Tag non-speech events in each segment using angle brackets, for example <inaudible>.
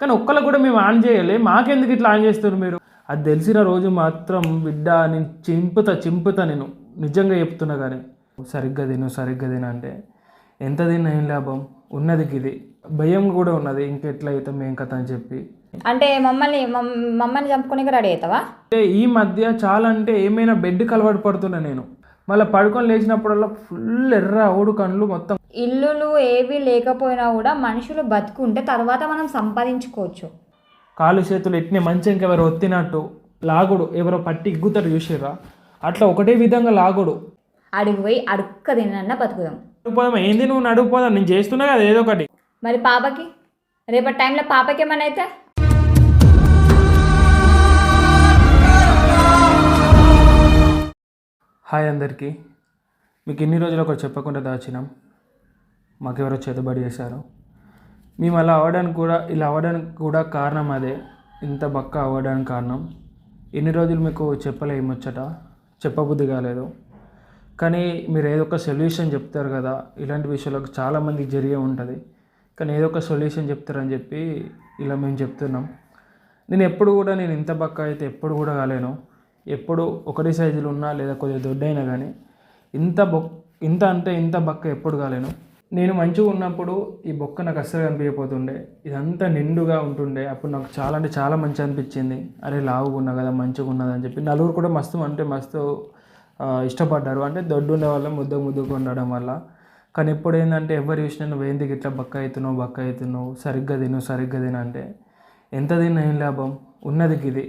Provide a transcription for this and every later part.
కానీ ఒక్కళ్ళు కూడా మేము ఆన్ చేయలే. మాకెందుకు ఇట్లా ఆన్ చేస్తారు మీరు? అది తెలిసిన రోజు మాత్రం బిడ్డ నేను చింపుతా చింపుతా నేను. నిజంగా చెప్తున్నా కానీ. సరిగ్గా తిను సరిగ్గా తిను అంటే. ఎంత తిన్నా ఏం లాభం? ఉన్నది ఇది భయం కూడా ఉన్నది. ఇంకెట్లా అవుతాం ఏం కథ అని చెప్పి. అంటే మమ్మల్ని మమ్- మమ్మల్ని చంపుకొని రెడీ అవుతావా? అంటే ఈ మధ్య చాలా అంటే ఏమైనా బెడ్కి అలవాటు పడుతున్నా నేను. మళ్ళీ పడుకొని లేచినప్పుడల్లా ఫుల్ ఎర్ర ఓడు కళ్ళు మొత్తం. ఇల్లులు ఏవి లేకపోయినా కూడా మనుషులు బతుకుంటే తర్వాత మనం సంపాదించుకోవచ్చు. కాలు చేతులు ఎట్నే మంచి ఇంకెవరు ఒత్తినట్టు లాగుడు ఎవరో పట్టి ఇగ్గుతారు చూసిర్రా? అట్లా ఒకటే విధంగా లాగుడు. అడిగి పోయి అడుక్క తినన్నా బతుకుదాం. నడుపుపోదాం ఏంది నువ్వు నడుపుపోదాం నేను చేస్తున్నా కదా ఏదో ఒకటి. మరి పాపకి? రేపటి టైంలో పాపకి ఏమైనా అయితే? హాయ్ అందరికీ. మీకు ఎన్ని రోజులు ఒకటి చెప్పకుండా దాచినాం. మాకెవరో చేతబడి చేశారు. మేము అలా అవ్వడానికి కూడా ఇలా అవ్వడానికి కూడా కారణం అదే. ఇంత బక్క అవ్వడానికి కారణం. ఎన్ని రోజులు మీకు చెప్పలేమొచ్చట చెప్పబుద్ధి కాలేదు. కానీ మీరు ఏదో ఒక సొల్యూషన్ చెప్తారు కదా ఇలాంటి విషయాలకు చాలామందికి జరిగే ఉంటుంది. కానీ ఏదో ఒక సొల్యూషన్ చెప్తారని చెప్పి ఇలా మేము చెప్తున్నాం. నేను ఎప్పుడు కూడా నేను ఇంత బక్క అయితే ఎప్పుడు కూడా కాలేను. ఎప్పుడు ఒకటి సైజులు ఉన్నా లేదా కొద్దిగా దొడ్డైనా కానీ ఇంత బొక్ ఇంత అంటే ఇంత బక్క ఎప్పుడు కాలేను. నేను మంచిగా ఉన్నప్పుడు ఈ బొక్క నాకు అస్సలు కనిపించకపోతుండే. ఇదంతా నిండుగా ఉంటుండే. అప్పుడు నాకు చాలా అంటే చాలా మంచి అనిపించింది. అరే లావుగా ఉన్నా కదా మంచిగా ఉన్నది అని చెప్పి. నలుగురు కూడా మస్తు అంటే మస్తు ఇష్టపడ్డారు. అంటే దొడ్డు ఉండే వల్ల ముద్ద ముద్దుగా ఉండడం వల్ల. కానీ ఎప్పుడు ఏంటంటే ఎవరు చూసినా నువ్వు ఏంది ఇట్లా బక్క అవుతున్నావు బక్క అవుతున్నావు సరిగ్గా తిను సరిగ్గా తిను అంటే ఎంత తిన్నా ఏం లాభం? ఉన్నదికి ఇది.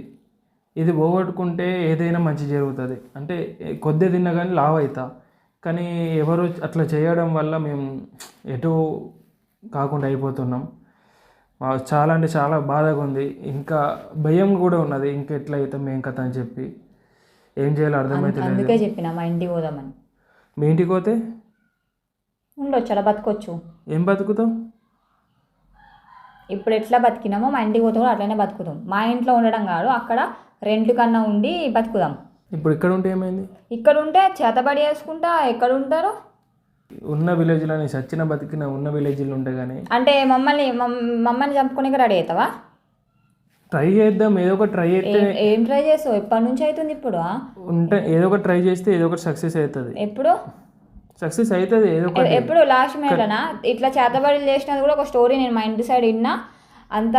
ఇది పోగొట్టుకుంటే ఏదైనా మంచి జరుగుతుంది. అంటే కొద్ది తిన్నా కానీ లావ్ అవుతా కానీ ఎవరు అట్లా చేయడం వల్ల మేము ఎటు కాకుండా అయిపోతున్నాం. చాలా అంటే చాలా బాధగా ఉంది. ఇంకా భయం కూడా ఉన్నది. ఇంకా ఎట్లా అవుతాం ఏం కథ అని చెప్పి. ఏం చేయాలో అర్థమైతే అందుకే చెప్పిన మా ఇంటికి పోదామని. మీ ఇంటికి పోతే? ఉండొచ్చు అలా బతకొచ్చు. ఏం బతుకుతావు? ఇప్పుడు ఎట్లా బతికినామో మా ఇంటికి పోతే కూడా అట్లనే బతుకుతాం. మా ఇంట్లో ఉండడం కాదు అక్కడ రెంట్ కన్నా ఉండి బతుకుదాం. ఇప్పుడు ఇక్కడ ఉంటే ఏమైంది? ఇక్కడ ఉంటే చేతబడి వేసుకుంటా ఎక్కడ ఉంటారు? ఉన్న విలేజ్లో నీ సచ్చిన బతికిన ఉన్న విలేజ్లో ఉంటే కానీ అంటే మమ్మల్ని మమ్- మమ్మల్ని చంపుకొని రెడీ అవుతావా? ట్రై చేద్దాం ఏదో ఒకటి ట్రై చేస్తే ఏం ట్రై చేస్తావు? ఎప్పటి నుంచి అవుతుంది ఇప్పుడు? ఉంటే ఏదో ఒకటి ట్రై చేస్తే ఏదో ఒకటి సక్సెస్ అవుతుంది. ఎప్పుడు? సక్సెస్ అవుతుంది ఏదో ఒకటి. ఎప్పుడు? లాస్ట్ మేలనా? ఇట్లా చేతబడి చేసినది కూడా ఒక స్టోరీ నేను మా ఇంటి సైడ్ విన్నా. అంత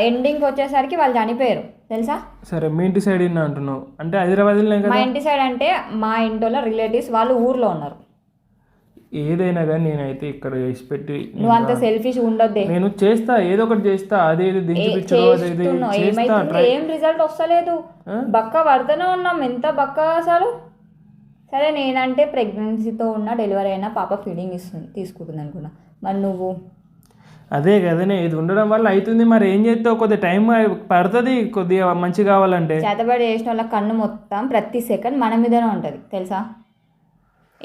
ఎండింగ్ వచ్చేసరికి వాళ్ళు చనిపోయారు. తెలుసా? సరే మీ ఇంటి సైడ్ అంటున్నావు? అంటే హైదరాబాద్లోనే మా ఇంటి సైడ్ అంటే మా ఇంట్లో రిలేటివ్స్ వాళ్ళు ఊర్లో ఉన్నారు. ఏదైనా కానీ నేనైతే ఇక్కడ వేసి పెట్టి నువ్వు అంత సెల్ఫిష్ ఉండొద్దే. నేను చేస్తా ఏదో ఒకటి చేస్తా అదే చేస్తా ఏం రిజల్ట్ వస్తలేదు. బక్క పడుతూనే ఉన్నాం. ఎంత బక్క అసలు? సరే నేనంటే ప్రెగ్నెన్సీతో ఉన్న డెలివరీ అయినా పాప ఫీడింగ్ ఇస్తుంది తీసుకుంటుంది అనుకున్నా. మరి నువ్వు? అదే కదనే ఇది ఉండడం వల్ల అవుతుంది మరి ఏం చేస్తావు? కొద్దిగా టైం పడుతుంది కొద్దిగా మంచి కావాలంటే. చేతబడి చేసిన వాళ్ళ కన్ను మొత్తం ప్రతి సెకండ్ మన మీదనే ఉంటుంది తెలుసా?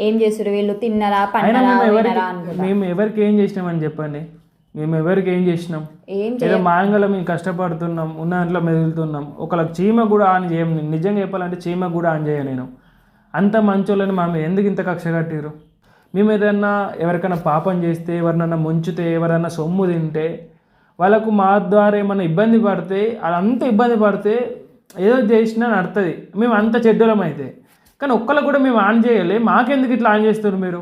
ఏం చేస్తారు వీళ్ళు? తిన్నారా పండరా మేము ఎవరికి ఏం చేసినామని చెప్పండి. మేము ఎవరికి ఏం చేసినాం? ఏదో మాయంగలో మేము కష్టపడుతున్నాం ఉన్న దాంట్లో మెదులుతున్నాం. ఒకళ్ళకి చీమ కూడా ఆన్ చేయం నిజంగా చెప్పాలంటే చీమ కూడా ఆన్ చేయ నేను. అంత మంచోళ్ళని మా మీద ఎందుకు ఇంత కక్ష కట్టిరు మేము ఏదన్నా ఎవరికైనా పాపం చేస్తే ఎవరినన్నా ముంచితే ఎవరన్నా సొమ్ము తింటే వాళ్ళకు మా ద్వారా ఏమైనా ఇబ్బంది పడితే అంత ఇబ్బంది పడితే ఏదో చేసినా నడుతుంది. మేము అంత చెడ్డలం అయితే. కానీ ఒక్కళ్ళు కూడా మేము ఆన్ చేయాలి. మాకెందుకు ఇట్లా ఆన్ చేస్తారు మీరు?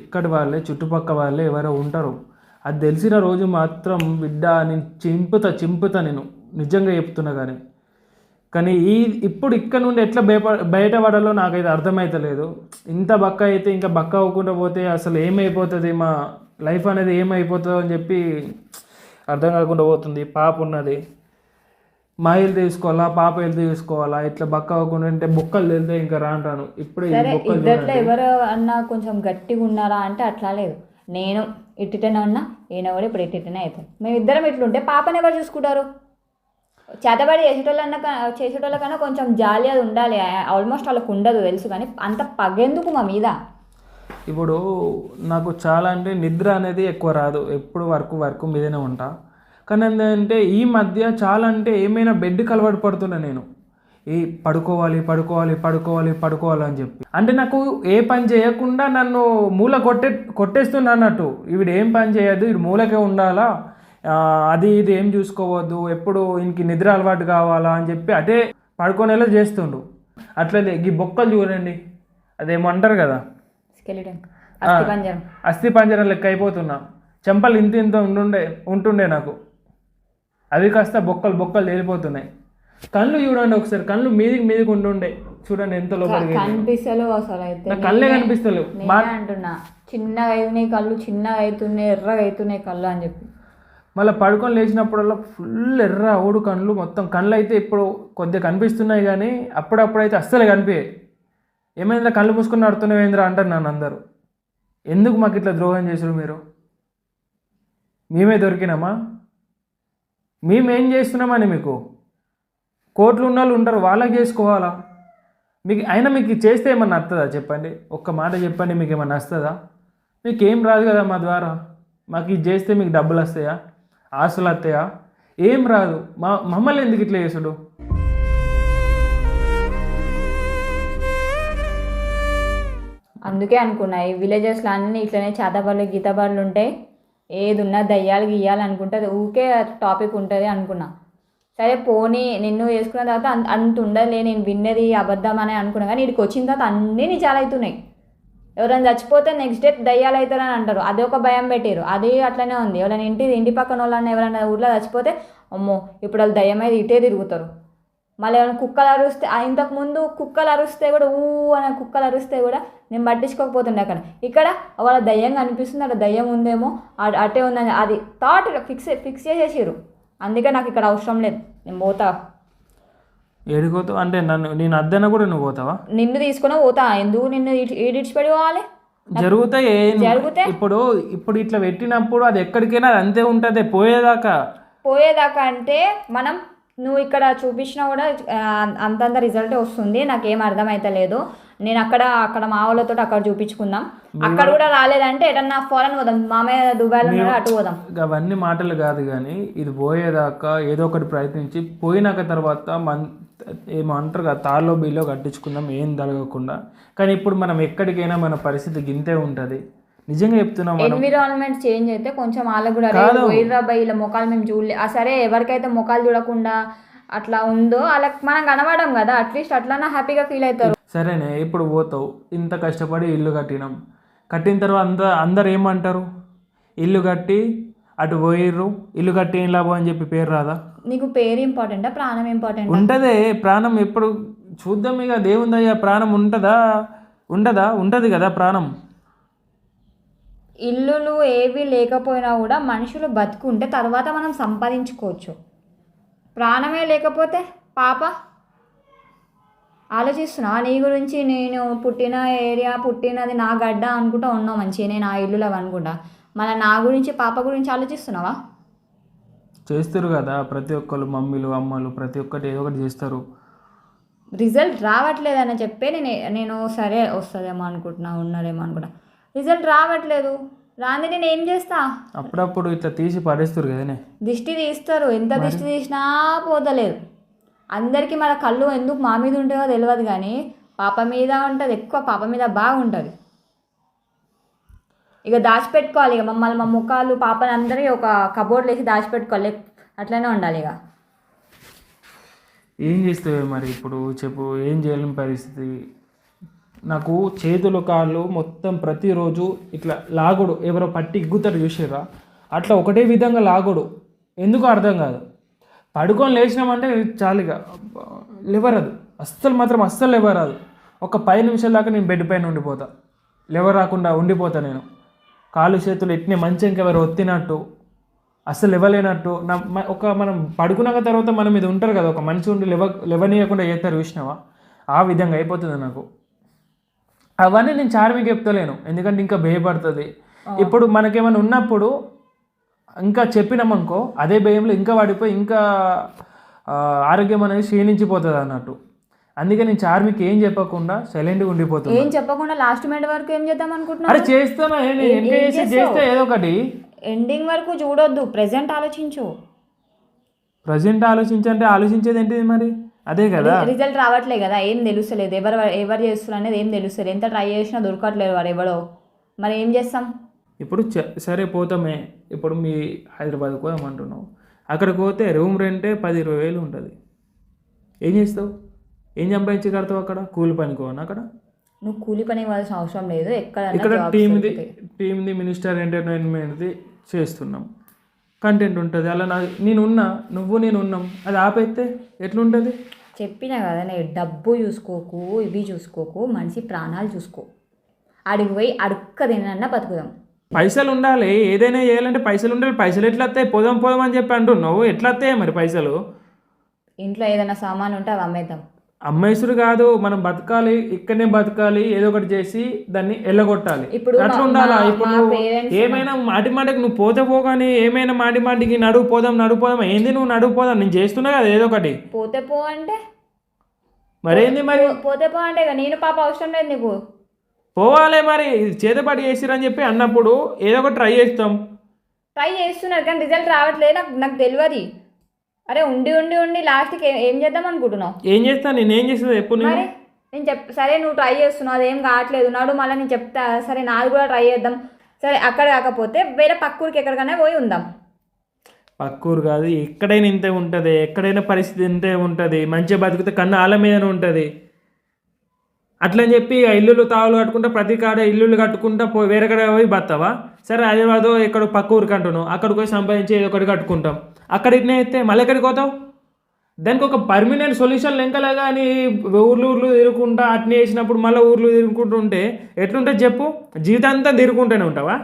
ఇక్కడి వాళ్ళే చుట్టుపక్క వాళ్ళే ఎవరో ఉంటారు. అది తెలిసిన రోజు మాత్రం బిడ్డ నేను చింపుతా చింపుతా నేను. నిజంగా చెప్తున్నా కానీ. కానీ ఈ ఇప్పుడు ఇక్కడ నుండి ఎట్లా బయట బయటపడాలో నాకైతే అర్థమైతలేదు. ఇంత బక్క అయితే ఇంకా బక్క అవ్వకుండా పోతే అసలు ఏమైపోతుంది? మా లైఫ్ అనేది ఏమైపోతుందో అని చెప్పి అర్థం కాకుండా పోతుంది. పాప ఉన్నది. మా హెల్త్ తీసుకోవాలా పాప హెల్త్ తీసుకోవాలా ఇట్లా బక్క అవ్వకుండా అంటే బొక్కలు తెలితే ఇంకా రాను రాను. ఇప్పుడు ఇద్దట్లో ఎవరు అన్నా కొంచెం గట్టిగా ఉన్నారా అంటే అట్లా లేదు. నేను ఇట్టిటనే ఉన్నా ఈయన కూడా ఇప్పుడు ఇట్టిటనే అవుతాం మేము ఇద్దరం ఇట్లుంటే పాపని ఎవరు చూసుకుంటారు? చేతబడి చేసేటోళ్ళన్నా చేసేటోళ్ళకన్నా కొంచెం జాలి అది ఉండాలి. ఆల్మోస్ట్ వాళ్ళకు ఉండదు తెలుసు కానీ అంత పగెందుకు మా మీద? ఇప్పుడు నాకు చాలా అంటే నిద్ర అనేది ఎక్కువ రాదు. ఎప్పుడు వర్క్ వర్క్ మీదనే ఉంటా. కానీ ఏంటంటే ఈ మధ్య చాలా అంటే ఏమైనా బెడ్కి అలవాటు పడుతున్నా నేను. ఈ పడుకోవాలి పడుకోవాలి పడుకోవాలి పడుకోవాలి అని చెప్పి. అంటే నాకు ఏ పని చేయకుండా నన్ను మూల కొట్టే కొట్టేస్తున్నా అన్నట్టు. ఈవిడ ఏం పని చేయదు ఇవి మూలకే ఉండాలా? అది ఇది ఏం చూసుకోవద్దు ఎప్పుడు ఇంక నిద్ర అలవాటు కావాలా అని చెప్పి అటే పడుకునేలా చేస్తుండు. అట్లనే ఈ బొక్కలు చూడండి అదేమో అంటారు కదా. అస్థి పంజరం లెక్క అయిపోతున్నా. చెంపలు ఇంత ఇంత ఉంటుండే ఉంటుండే నాకు. అవి కాస్త బొక్కలు బొక్కలు తేలిపోతున్నాయి. కళ్ళు చూడండి ఒకసారి కళ్ళు మీదికి మీదికి ఉంటుండే చూడండి ఎంత లోపలికి. కనిపిస్తలేవు అసలు అయితే. కళ్ళే కనిపిస్తలేవు. అంటున్నా. చిన్నగా అవుతున్నాయి కళ్ళు చిన్నగా అవుతున్నాయి ఎర్రగా అవుతున్నాయి కళ్ళు అని చెప్పి. మళ్ళీ పడుకొని లేచినప్పుడల్లా ఫుల్ ఎర్ర ఓడు కళ్ళు మొత్తం కళ్ళు అయితే ఇప్పుడు కొద్దిగా కనిపిస్తున్నాయి కానీ అప్పుడప్పుడైతే అస్సలు కనిపించాయి ఏమైందా కళ్ళు మూసుకుని నడుతున్నావేంద్రా అంటారు నన్ను అందరూ. ఎందుకు మాకు ఇట్లా ద్రోహం చేసారు మీరు? మేమే దొరికినామా? మేమేం చేస్తున్నామని మీకు? కోట్లు ఉన్న వాళ్ళు ఉంటారు వాళ్ళకి చేసుకోవాలా? మీకు అయినా మీకు ఇది చేస్తే ఏమన్నా వస్తుందా చెప్పండి? ఒక్క మాట చెప్పండి మీకు ఏమన్నా వస్తుందా మీకు ఏం రాదు కదా మా ద్వారా. మాకు ఇది చేస్తే మీకు డబ్బులు వస్తాయా? ఆస్తులు వస్తాయా ఏం రాదు. మా మమ్మల్ని ఎందుకు ఇట్లా చేసుడు అందుకే అనుకున్నాయి విలేజెస్లో అన్నీ ఇట్లనే చేతబడులు గీతబడులు ఉంటాయి ఏది ఉన్నా దయ్యాలు గీయాలి అనుకుంటే ఊకే టాపిక్ ఉంటుంది అనుకున్నా. సరే పోనీ నిన్ను వేసుకున్న తర్వాత అంత అంత ఉండదులే నేను విన్నది అబద్ధం అని అనుకున్నా. కానీ ఇక్కడికి వచ్చిన తర్వాత అన్నీ నిజాలవుతున్నాయి ఎవరైనా చచ్చిపోతే నెక్స్ట్ డే దయ్యాలు అవుతారని అంటారు. అది ఒక భయం పెట్టారు అది అట్లనే ఉంది. ఎవరైనా ఇంటి ఇంటి పక్కన వాళ్ళని ఎవరైనా ఊర్లో చచ్చిపోతే అమ్మో ఇప్పుడు వాళ్ళు దయ్యం అయితే ఇటే తిరుగుతారు. మళ్ళీ ఏమైనా కుక్కలు అరుస్తే ఇంతకుముందు కుక్కలు అరుస్తే కూడా ఊ అనే కుక్కలు అరుస్తే కూడా నేను పట్టించుకోకపోతుండే అక్కడ. ఇక్కడ వాళ్ళ దయ్యం కనిపిస్తుంది. అక్కడ దయ్యం ఉందేమో అటే ఉందని. అది థాట్ ఫిక్స్ ఫిక్స్ చేసేసారు అందుకే నాకు ఇక్కడ అవసరం లేదు. నేను పోతా. ఏడిపోతావు అంటే నన్ను నేను అద్దన కూడా నువ్వు పోతావా? నిన్ను తీసుకుని పోతా. ఎందుకు నిన్ను ఈడిచిపెడి పోవాలి? జరుగుతాయి? ఇప్పుడు ఇప్పుడు ఇట్లా పెట్టినప్పుడు అది ఎక్కడికైనా అది అంతే ఉంటుంది. పోయేదాకా. పోయేదాకా అంటే మనం నువ్వు ఇక్కడ చూపించినా కూడా అంతంత రిజల్ట్ వస్తుంది. నాకేం అర్థమైతలేదు. నేను అక్కడ అక్కడ మా వాళ్ళతో అక్కడ చూపించుకుందాం. అక్కడ కూడా రాలేదంటే ఎటన్నా ఫారెన్ పోదాం మామయ్య దుబాయ్లో ఉన్నాడు అటు పోదాం. అవన్నీ మాటలు కాదు కానీ ఇది పోయేదాకా ఏదో ఒకటి ప్రయత్నించి పోయినాక తర్వాత మన్ ఏమో అంటారు కదా తాళ్ళలో బిల్లో కట్టించుకుందాం ఏం జరగకుండా. కానీ ఇప్పుడు మనం ఎక్కడికైనా మన పరిస్థితి గింతే ఉంటుంది. నిజంగా చెప్తున్నాం మనం. ఎన్విరాన్మెంట్ చేంజ్ అయితే కొంచెం వాళ్ళకు కూడా. పోయిర్రా ఇలా ముఖాలు మేము చూడలే. ఆ సరే ఎవరికైతే ముఖాలు చూడకుండా అట్లా ఉందో వాళ్ళకి మనం కనబడం కదా అట్లీస్ట్ అట్లన్నా హ్యాపీగా ఫీల్ అవుతారు. సరేనే ఇప్పుడు పోతావు? ఇంత కష్టపడి ఇల్లు కట్టినాం. కట్టిన తర్వాత అంత అందరు ఏమంటారు? ఇల్లు కట్టి అటు పోయిర్రు. ఇల్లు కట్టి ఏం లాభం అని చెప్పి పేరు రాదా? నీకు పేరు ఇంపార్టెంటా ప్రాణం ఇంపార్టెంట్ ఉంటదే ప్రాణం ఎప్పుడు చూద్దాం ఇక. దేవుందయ్యా ప్రాణం ఉంటుందా? ఉండదా? ఉంటుంది కదా ప్రాణం. ఇల్లులు ఏవి లేకపోయినా కూడా మనుషులు బతుకుంటే తర్వాత మనం సంపాదించుకోవచ్చు. ప్రాణమే లేకపోతే పాప? ఆలోచిస్తున్నా నీ గురించి నేను పుట్టిన ఏరియా పుట్టినది నా గడ్డ అనుకుంటా ఉన్నావు నేను ఆ ఇల్లులో అనుకుంటా. మళ్ళీ నా గురించి పాప గురించి ఆలోచిస్తున్నావా? చేస్తారు కదా ప్రతి ఒక్కరు మమ్మీలు అమ్మలు ప్రతి ఒక్కటి ఏదో ఒకటి చేస్తారు. రిజల్ట్ రావట్లేదని చెప్పే నేను నేను సరే వస్తుందేమో అనుకుంటున్నా ఉన్నారేమో అనుకుంటా. రిజల్ట్ రావట్లేదు. రాంది నేను ఏం చేస్తా? అప్పుడప్పుడు ఇట్లా తీసి పడేస్తారు కదనే దిష్టి తీస్తారు. ఎంత దిష్టి తీసినా పోతలేదు. అందరికీ మన కళ్ళు ఎందుకు మా మీద ఉంటుందో తెలియదు కానీ పాప మీద ఉంటుంది ఎక్కువ పాప మీద బాగుంటుంది. ఇక దాచిపెట్టుకోవాలి ఇక. మమ్మల్ని మా ముఖాలు పాపని అందరి ఒక కబోర్డ్లో వేసి దాచిపెట్టుకోవాలి. అట్లనే ఉండాలి ఇక. ఏం చేస్తావే మరి ఇప్పుడు? చెప్పు ఏం చేయలేని పరిస్థితి? నాకు చేతులు కాళ్ళు మొత్తం ప్రతిరోజు ఇట్లా లాగుడు. ఎవరో పట్టి ఇగ్గుతారు చూసిర్రా? అట్లా ఒకటే విధంగా లాగుడు. ఎందుకు అర్థం కాదు. పడుకొని లేచినామంటే చాలుగా. లేవరాదు. అస్సలు మాత్రం అస్సలు లేవరాదు. ఒక పది నిమిషాల దాకా నేను బెడ్ పైన ఉండిపోతా. లేవరాకుండా ఉండిపోతా నేను. కాళ్ళు చేతులు ఎట్నే మంచి ఇంకెవరు ఒత్తినట్టు అస్సలు ఇవ్వలేనట్టు నా ఒక మనం పడుకున్నాక తర్వాత మనం ఇది ఉంటారు కదా ఒక మనిషి ఉండి లెవ లెవనీయకుండా చేస్తారు చూసినావా? ఆ విధంగా అయిపోతుంది నాకు. అవన్నీ నేను చార్మికి చెప్తలేను. ఎందుకంటే ఇంకా భయపడుతుంది. ఇప్పుడు మనకేమైనా ఉన్నప్పుడు ఇంకా చెప్పినామనుకో అదే భయంలో ఇంకా వాడిపోయి ఇంకా ఆరోగ్యం అనేది క్షీణించిపోతుంది అన్నట్టు. అందుకే నేను చార్మికి ఏం చెప్పకుండా సైలెంట్గా ఉండిపోతుంది ఏం చెప్పకుండా లాస్ట్ మినిట్ వరకు ఏం చేద్దాం అనుకుంటున్నా అరే చేస్తానా? చేస్తే ఏదో ఒకటి. ఎండింగ్ వరకు చూడొద్దు ప్రెజెంట్ ఆలోచించు. ప్రజెంట్ ఆలోచించంటే ఆలోచించేది ఏంటిది మరి? అదే కదా. రిజల్ట్ రావట్లే కదా. ఏం తెలుస్తలేదు. ఎవరు ఎవరు చేస్తున్నారు అనేది ఏం తెలుస్తలేదు. ఎంత ట్రై చేసినా దొరకట్లేదు వాడు ఎవడో. మరి ఏం చేస్తాం? ఇప్పుడు సరే పోతామే. ఇప్పుడు మీ హైదరాబాద్ పోదాం అంటున్నావు. అక్కడికి పోతే రూమ్ రెంటే పది ఇరవై వేలు ఉంటుంది. ఏం చేస్తావు? ఏం సంపాదించి కడతావు అక్కడ? కూలి పనికోవను అక్కడ? నువ్వు కూలి పని ఇవ్వాల్సిన అవసరం లేదు. ఇక్కడ ఎక్కడ టీమ్ది టీమ్ది మినిస్టర్ ఎంటర్టైన్మెంట్ది చేస్తున్నాం. కంటెంట్ ఉంటుంది. అలా నా నేనున్నా నువ్వు నేను ఉన్నాం అది ఆపైతే ఎట్లుంటుంది? చెప్పినా కదా నేను డబ్బు చూసుకోకు ఇవి చూసుకోకు మనిషి ప్రాణాలు చూసుకో. అడిగి పోయి అడుక్క తినన్నా బతుకుదాం. పైసలు ఉండాలి ఏదైనా చేయాలంటే పైసలు ఉండాలి పైసలు ఎట్లా వస్తాయి పోదాం పోదాం అని చెప్పి అంటున్నావు. ఎట్లా వస్తాయి మరి పైసలు? ఇంట్లో ఏదైనా సామాన్ ఉంటే అవి అమ్మేద్దాం. అమ్మాయిసుడు కాదు మనం బతకాలి ఇక్కడనే బతకాలి ఏదో ఒకటి చేసి దాన్ని ఎల్లగొట్టాలి. ఇప్పుడు అట్లా ఉండాలా? ఇప్పుడు ఏమైనా మాటి మాటికి నువ్వు పోతే పోగానే ఏమైనా మాటి మాటికి నడువు పోదాం నడువు పోదాం ఏంది నువ్వు నడువు పోదాం? నేను చేస్తున్నా కదా ఏదో ఒకటి. పోతే పో అంటే? మరేంది మరి? పోతే పో అంటే నేను పాప అవసరం లేదు నీకు. పోవాలే మరి చేతపాటి చేసిరని చెప్పి అన్నప్పుడు ఏదో ఒకటి ట్రై చేస్తాం. ట్రై చేస్తున్నారు కానీ రిజల్ట్ రావట్లేదు నాకు నాకు తెలియదు. అరే ఉండి ఉండి ఉండి లాస్ట్కి ఏ- చేద్దాం అనుకుంటున్నావు? ఏం చేస్తా? నేను ఏం చేస్తుంది ఎప్పుడు నేను? మరి నేను చెప్ సరే నువ్వు ట్రై చేస్తున్నావు అదేం కావట్లేదు. నాడు మళ్ళీ నేను చెప్తా. సరే నాది కూడా ట్రై చేద్దాం. సరే అక్కడ కాకపోతే వేరే పక్క ఊరికి ఎక్కడికైనా పోయి ఉందాం. పక్కూరు కాదు ఎక్కడైనా ఇంతే ఉంటుంది. ఎక్కడైనా పరిస్థితి ఇంతే ఉంటుంది. మంచిగా బతికితే కన్ను ఆల మీదనే ఉంటుంది. అట్లని చెప్పి ఇల్లులు తావులు కట్టుకుంటా ప్రతి కాడ ఇల్లులు కట్టుకుంటా పో వేరే కడ పోయి బతావా? సరే హైదరాబాద్ ఇక్కడ పక్క ఊరికి అంటున్నావు. అక్కడికి పోయి సంపాదించి ఏదో ఒకటి కట్టుకుంటాం. అక్కడ ఇట్నే అయితే మళ్ళీ ఎక్కడికి పోతావు? దానికి ఒక పర్మనెంట్ సొల్యూషన్ లెంకలే కానీ ఊర్లు ఊర్లు తిరుగుకుంటా అట్నే వేసినప్పుడు మళ్ళీ ఊర్లు తిరుగుకుంటుంటే ఎట్లుంటుంది చెప్పు? జీవితాంతం తిరుగుకుంటూనే ఉంటావా?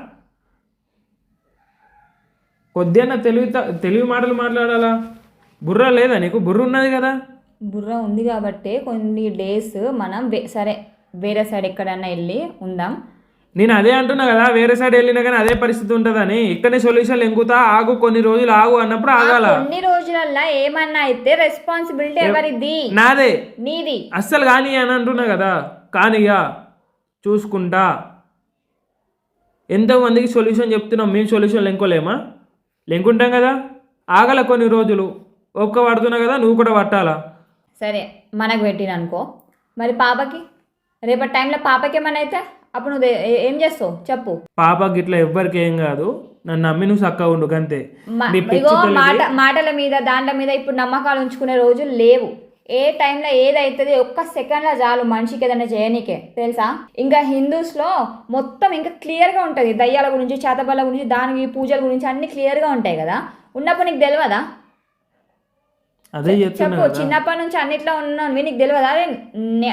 కొద్దిగా తెలివి తెలివి మాటలు మాట్లాడాలా? బుర్ర లేదా నీకు? బుర్ర ఉన్నది కదా? బుర్ర ఉంది కాబట్టి కొన్ని డేస్ మనం సరే వేరే సైడ్ ఎక్కడైనా వెళ్ళి ఉందాం. నేను అదే అంటున్నా కదా వేరే సైడ్ వెళ్ళినా కానీ అదే పరిస్థితి ఉంటుందని. ఇక్కడనే సొల్యూషన్ ఎంగుతా ఆగు కొన్ని రోజులు ఆగు అన్నప్పుడు ఆగాల. కొన్ని రోజులల్లో ఏమన్నా అయితే రెస్పాన్సిబిలిటీ ఎవరిది? నాదే. నీది. అస్సలు కానీ అని అంటున్నా కదా. కానిగా చూసుకుంటా. ఎంతోమందికి సొల్యూషన్ చెప్తున్నాం మేము సొల్యూషన్ లెంకోలేమా? లెంకుంటాం కదా. ఆగల కొన్ని రోజులు. ఒక్క పడుతున్నా కదా నువ్వు కూడా పట్టాలా? సరే మనకు పెట్టిన అనుకో మరి పాపకి? రేపటి టైంలో పాపకి ఏమైనా అయితే? అప్పుడు నువ్వు ఏ- చేస్తావు? చెప్పు. పాప గిట్ల ఎవ్వరికి ఏం కాదు. నన్ను నమ్మి నువ్వు చక్కగా ఉండు నీ ఇగో మాట మాటల మీద దాంట్ల మీద ఇప్పుడు నమ్మకాలు ఉంచుకునే రోజులు లేవు. ఏ టైంలో ఏదైతుంది ఒక్క సెకండ్లో చాలు మనిషికి ఏదైనా చేయనీకే. తెలుసా? ఇంకా హిందూస్లో మొత్తం ఇంకా క్లియర్గా ఉంటుంది. దయ్యాల గురించి చేతబల్ల గురించి దాని పూజల గురించి అన్ని క్లియర్గా ఉంటాయి కదా. ఉన్నప్పుడు నీకు తెలియదా అదే చెప్పు చిన్నప్పటి నుంచి అన్నిట్లో ఉన్నాను నీకు తెలియదా. అదే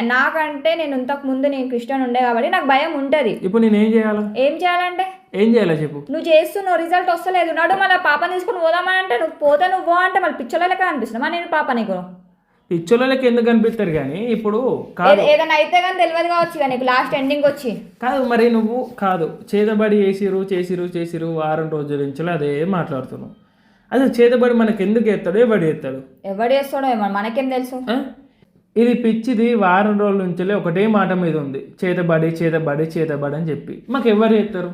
నాకంటే నేను ఇంతకు ముందు నేను క్రిస్టియన్ ఉండే కాబట్టి నాకు భయం ఉంటుంది. ఇప్పుడు నేను ఏం చేయాలా? ఏం చేయాలంటే? ఏం చేయాలా చెప్పు? నువ్వు చేస్తున్నావు రిజల్ట్ వస్తలేదు. నాడు మళ్ళీ పాపని తీసుకుని పోదామని అంటే నువ్వు పోతే నువ్వు అంటే మళ్ళీ పిచ్చోళ్ళ లెక్క అనిపిస్తున్నా నేను పాప నీకు? పిచ్చోళ్ళకి ఎందుకు కనిపిస్తారు కానీ ఇప్పుడు కాదు. ఏద- ఏదైనా అయితే కానీ తెలియదు కావచ్చు ఇక నీకు లాస్ట్ ఎండింగ్ వచ్చి. కాదు మరి నువ్వు కాదు. చేతబడి చేసిరు చేసిరు చేసిరు వారం రోజుల నుంచి అదే మాట్లాడుతున్నావు. అసలు చేతబడి మనకి ఎందుకు ఎత్తాడు ఎవడు ఎత్తాడు ఎవడు చేస్తాడో ఏమో మనకేం తెలుసు? ఇది పిచ్చిది వారం రోజుల నుంచి ఒకటే మాట మీద ఉంది. చేతబడి చేతబడి చేతబడి అని చెప్పి. మాకు ఎవరు చేస్తారు?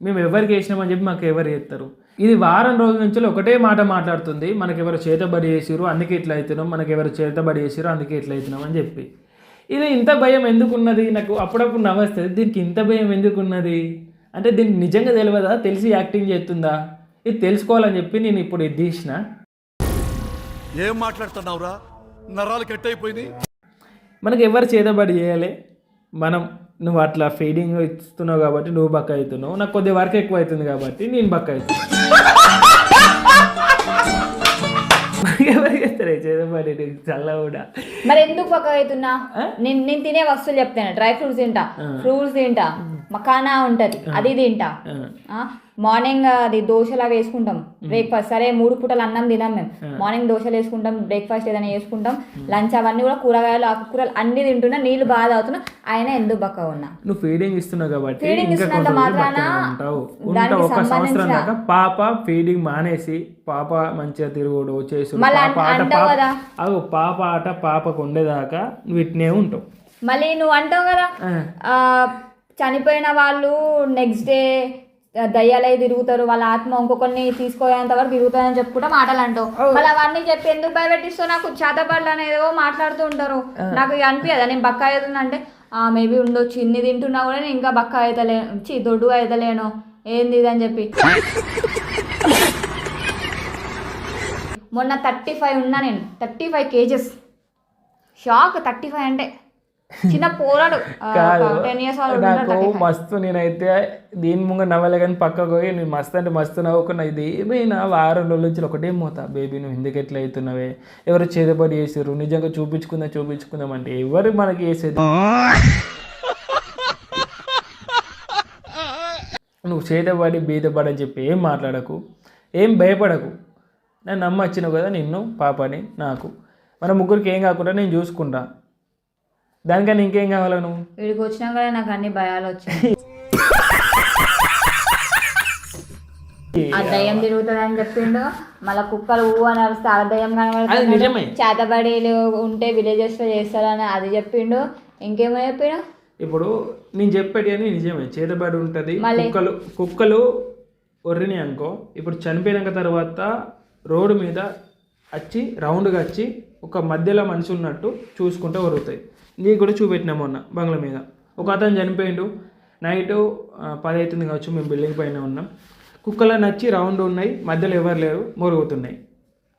మేము ఎవరికి వేసినామని చెప్పి మాకు ఎవరు చేస్తారు? ఇది వారం రోజుల నుంచి ఒకటే మాట మాట్లాడుతుంది. మనకి ఎవరు చేతబడి చేసిరు అందుకే ఇట్లా అవుతున్నాం మనకి ఎవరు చేతబడి చేసిరు అందుకే ఇట్లా అవుతున్నాం అని చెప్పి. ఇది ఇంత భయం ఎందుకున్నది? నాకు అప్పుడప్పుడు నవ్వస్తుంది. దీనికి ఇంత భయం ఎందుకున్నది? అంటే దీనికి నిజంగా తెలియదా? తెలిసి యాక్టింగ్ చేస్తుందా? ఇది తెలుసుకోవాలని చెప్పి నేను ఇప్పుడు ఇది తీసిన. ఏం మాట్లాడుతున్నావురా? నరాలు కట్ అయిపోయింది మనకి ఎవరు చేతబడి చేయాలి? మనం నువ్వు అట్లా ఫీడింగ్ ఇస్తున్నావు కాబట్టి నువ్వు బక్క అవుతున్నావు నాకు కొద్ది వర్క్ ఎక్కువ అవుతుంది కాబట్టి నేను బక్క అవుతున్నా ఎవరు చేస్తారు? చేతబడి చల్ల కూడా మరి ఎందుకు పక్క అవుతున్నా నేను నేను తినే వస్తువులు చెప్తాను. డ్రై ఫ్రూట్స్ తింటా. ఫ్రూట్స్ తింటా. మకానా ఉంటది. అది తింటా. ఆ. మార్నింగ్ అది దోశలా వేసుకుంటాం. బ్రేక్ఫాస్ట్ సరే మూడు పూటలు అన్నం తినాం మేము. మార్నింగ్ దోశలు వేసుకుంటాం బ్రేక్ఫాస్ట్ ఏదైనా చేసుకుంటాం లంచ్ అవన్నీ కూడా కూరగాయలు ఆకుకూరలు అన్ని తింటున్నా నీళ్ళు బాగా తాగుతున్నా. ఆయన ఎందుకు బక్క ఉన్నా? నువ్వు ఫీడింగ్ ఇస్తున్నావు కాబట్టి ఇంకా ఇస్తున్నంత మాత్రాన దానికి సంబంధించిన- పాప ఫీడింగ్ మానేసి పాప మంచిగా తిరుగుడు మళ్ళా పాప ఆట పాపకు ఉండేదాకా నువ్వు ఇట్నే ఉంటావు. మళ్ళీ నువ్వు అంటావు కదా చనిపోయిన వాళ్ళు నెక్స్ట్ డే దయ్యాలై తిరుగుతారు. వాళ్ళ ఆత్మ ఇంకొకరిని తీసుకోయేంత వరకు తిరుగుతారని చెప్పుకుంటా మాటలు అంటావు మళ్ళీ అవన్నీ చెప్పి ఎందుకు భయపెట్టిస్తావు? నాకు చేతపడలు అనేదో మాట్లాడుతూ ఉంటారు. నాకు అనిపించదా నేను బక్క అవుతున్నా అంటే మేబీ ఉండొచ్చు ఇన్ని తింటున్నా కూడా నేను ఇంకా బక్క అవుతలే చి దొడ్డు అవుతలేను ఏంది ఇది? అని చెప్పి. మొన్న థర్టీ ఫైవ్ ఉన్నా నేను. Thirty five cages. Shock thirty five అంటే. చిన్న పోరాడు. నాకు ఉంటారు 35. మస్తు నేనైతే దీని ముంగ నవ్వలే కానీ పక్కకు పోయి నేను మస్తు అంటే మస్తు నవ్వుకున్నా ఇది ఏమైనా వారం రోజుల నుంచి ఒకటే మోతా. బేబీ నువ్వు ఎందుకు ఎట్లా అవుతున్నావే? ఎవరు చేతబడి చేసారు నిజంగా చూపించుకుందాం చూపించుకుందాం అంటే ఎవరు మనకి వేసేది నువ్వు చేతబడి బీదపడి అని చెప్పి ఏం మాట్లాడకు? ఏం భయపడకు? నన్ను నమ్మ వచ్చినావు కదా నిన్ను పాపని నాకు. మన ముగ్గురికి ఏం కాకుండా నేను చూసుకుంటా. దానికన్నా ఇంకేం కావాలా నువ్వు? వీడికి వచ్చినా కూడా నాకు అన్ని భయాలు వచ్చాయి. ఆ దయ్యం తిరుగుతుంది అని చెప్పిండు. మళ్ళీ కుక్కలు ఊ అని అరిస్తే ఆ దయ్యం అది నిజమే. కనబడుతుంది చేతబడీలు ఉంటే విలేజెస్లో చేస్తారని అది చెప్పిండు. ఇంకేమో చెప్పిండు? ఇప్పుడు నేను చెప్పేది అని నిజమే. చేతబడి ఉంటుంది. మళ్ళీ? కుక్కలు కుక్కలు ఒర్రిని అనుకో. ఇప్పుడు చనిపోయినాక తర్వాత రోడ్డు మీద వచ్చి రౌండ్గా వచ్చి ఒక మధ్యలో మనిషి ఉన్నట్టు చూసుకుంటూ ఒరుగుతాయి. నీకు కూడా చూపెట్టినా మొన్న బంగ్లా మీద. ఒక అతను చనిపోయిండు. నైట్ పది అవుతుంది కావచ్చు మేము బిల్డింగ్ పైన ఉన్నాం. కుక్కల నచ్చి రౌండ్ ఉన్నాయి మధ్యలో ఎవరు లేరు మొరుగుతున్నాయి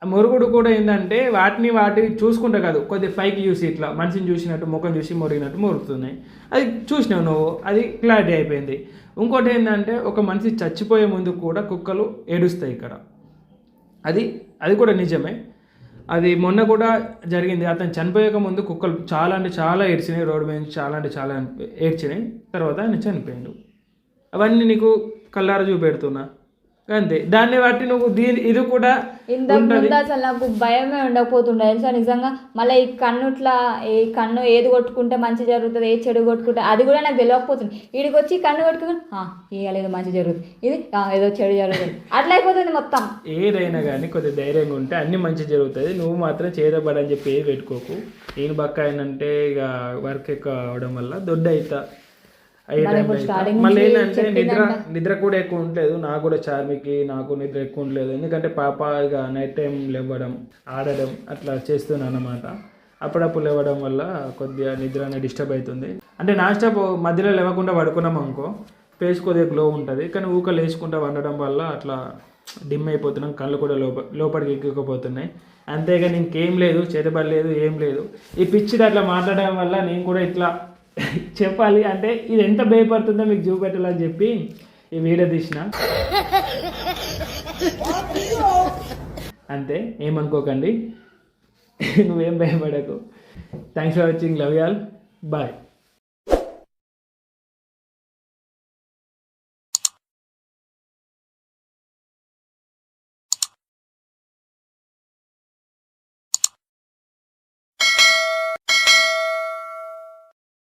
ఆ మొరుగుడు కూడా ఏంటంటే వాటిని వాటి చూసుకుంటా కాదు కొద్దిగా పైకి చూసి ఇట్లా మనిషిని చూసినట్టు ముఖం చూసి మొరిగినట్టు మొరుగుతున్నాయి అది చూసినావు నువ్వు అది క్లారిటీ అయిపోయింది. ఇంకోటి ఏంటంటే ఒక మనిషి చచ్చిపోయే ముందు కూడా కుక్కలు ఏడుస్తాయి ఇక్కడ. అది అది కూడా నిజమే. అది మొన్న కూడా జరిగింది. అతను చనిపోయక ముందు కుక్కలు చాలా అంటే చాలా ఏడ్చినాయి. రోడ్డు మీద చాలా అంటే చాలా ఏడ్చినాయి. తర్వాత ఆయన చనిపోయాడు. అవన్నీ నీకు కళ్ళారా చూపెడుతున్నా? అంతే. దాన్ని బట్టి నువ్వు దీని ఇది కూడా ఇంతకు ఉంటుంది. ముందు అసలు నాకు భయమే ఉండకపోతుండే. తెలుసా? నిజంగా మళ్ళీ ఈ కన్ను ఇట్లా ఈ కన్ను ఏది కొట్టుకుంటే మంచి జరుగుతుంది ఏ చెడు కొట్టుకుంటే అది కూడా నాకు తెలియకపోతుంది వీడికి వచ్చి కన్ను కొట్టుకుని ఏదో మంచి జరుగుతుంది. ఇది ఏదో చెడు జరుగుతుంది. అట్లా అయిపోతుంది మొత్తం. ఏదైనా కానీ కొద్దిగా ధైర్యంగా ఉంటే అన్ని మంచి జరుగుతుంది నువ్వు మాత్రం చేతబడని చెప్పి ఏది పెట్టుకోకు. నేను బక్క అయినంటే ఇక వర్క్ ఎక్కువ అవడం వల్ల దొడ్డ అవుతా మళ్ళీ ఏంటంటే నిద్ర. నిద్ర కూడా ఎక్కువ ఉండలేదు. నాకు కూడా చార్మికి నాకు నిద్ర ఎక్కువ ఉండలేదు. ఎందుకంటే పాప ఇక నైట్ టైం లేవడం ఆడడం అట్లా చేస్తున్నాను అన్నమాట. అప్పుడప్పుడు లేవడం వల్ల కొద్దిగా నిద్ర అనేది డిస్టర్బ్ అవుతుంది. అంటే నాన్ స్టాప్ మధ్యలో లేవకుండా పడుకున్నాం అనుకో ఫేస్ కొద్దిగా గ్లో ఉంటుంది. కానీ ఊక లేచుకుంటా వండడం వల్ల అట్లా డిమ్ అయిపోతున్నాం. కళ్ళు కూడా లోప లోపలికి ఎక్కకపోతున్నాయి అంతేగాని ఇంకేం లేదు. చేతబడలేదు ఏం లేదు. ఈ పిచ్చిది అట్లా మాట్లాడడం వల్ల నేను కూడా ఇట్లా <laughs> చెప్పాలి అంటే ఇది ఎంత భయపడుతుందో మీకు చూపెట్టాలని చెప్పి ఈ వీడియో తీసిన. అంతే ఏమనుకోకండి. <laughs> నువ్వేం భయపడకు. Thanks for watching love y'all bye